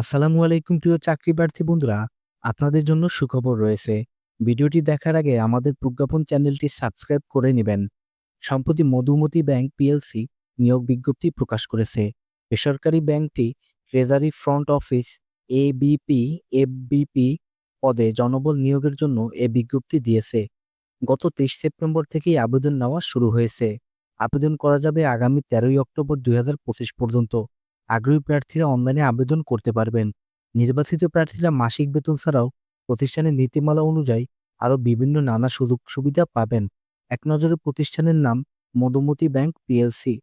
আসসালামু আলাইকুম প্রিয় চাকরি প্রার্থী বন্ধুরা, আপনাদের জন্য সুখবর রয়েছে। ভিডিওটি দেখার আগে আমাদের প্রজ্ঞাপন চ্যানেলটি সাবস্ক্রাইব করে নেবেন। সম্প্রতি মধুমতি ব্যাংক পিএলসি নিয়োগ বিজ্ঞপ্তি প্রকাশ করেছে। বেসরকারি ব্যাংকটি ট্রেজারি ফ্রন্ট অফিস এ এবিপি এফবিপি পদে জনবল নিয়োগের জন্য এ বিজ্ঞপ্তি দিয়েছে। গত তেইশ সেপ্টেম্বর থেকেই আবেদন নেওয়া শুরু হয়েছে। আবেদন করা যাবে আগামী তেরোই অক্টোবর দুই হাজার পঁচিশ পর্যন্ত। আগ্রহী প্রার্থীরা অনলাইনে আবেদন করতে পারবেন। নির্বাচিত প্রার্থীরা মাসিক বেতন ছাড়াও প্রতিষ্ঠানের নীতিমালা অনুযায়ী আরও বিভিন্ন নানা সুযোগ সুবিধা পাবেন। এক নজরে প্রতিষ্ঠানের নাম মধুমতি ব্যাংক পিএলসি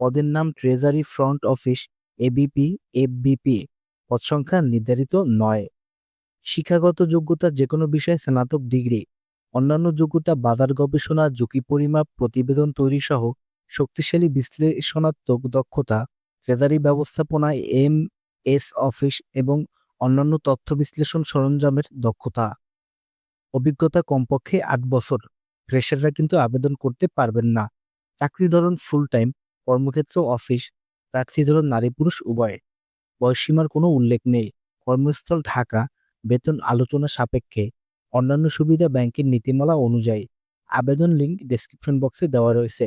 পদের নাম treasury front office ABP FBP পদ সংখ্যা নির্ধারিত নয়। শিক্ষাগত যোগ্যতা যে কোনো বিষয়ে স্নাতক ডিগ্রি, অন্যান্য যোগ্যতা বাজার গবেষণা, ঝুঁকি পরিমাপ, প্রতিবেদন তৈরি সহ শক্তিশালী বিশ্লেষণাত্মক দক্ষতা ট্রেজারি ব্যবস্থাপনায় এম, এস অফিস এবং অন্যান্য তথ্য বিশ্লেষণ সরঞ্জামের দক্ষতা। অভিজ্ঞতা কমপক্ষে আট বছর। ফ্রেশাররা কিন্তু আবেদন করতে পারবেন না। চাকরি ধরন ফুল টাইম কর্মক্ষেত্র অফিস, প্রার্থী ধরন নারী পুরুষ উভয়। বয়সীমার কোনো উল্লেখ নেই। কর্মস্থল ঢাকা, বেতন আলোচনা সাপেক্ষে। অন্যান্য সুবিধা ব্যাংকের নীতিমালা অনুযায়ী। আবেদন লিঙ্ক ডেসক্রিপশন বক্সে দেওয়া রয়েছে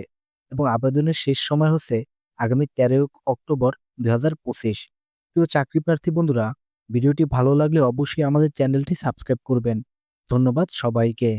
এবং আবেদনের শেষ সময় হচ্ছে আগামী তেরোই অক্টোবর দু হাজার পঁচিশ। প্রিয় চাকরি প্রার্থী বন্ধুরা, ভিডিওটি ভালো লাগলে অবশ্যই আমাদের চ্যানেলটি সাবস্ক্রাইব করবেন। ধন্যবাদ সবাইকে।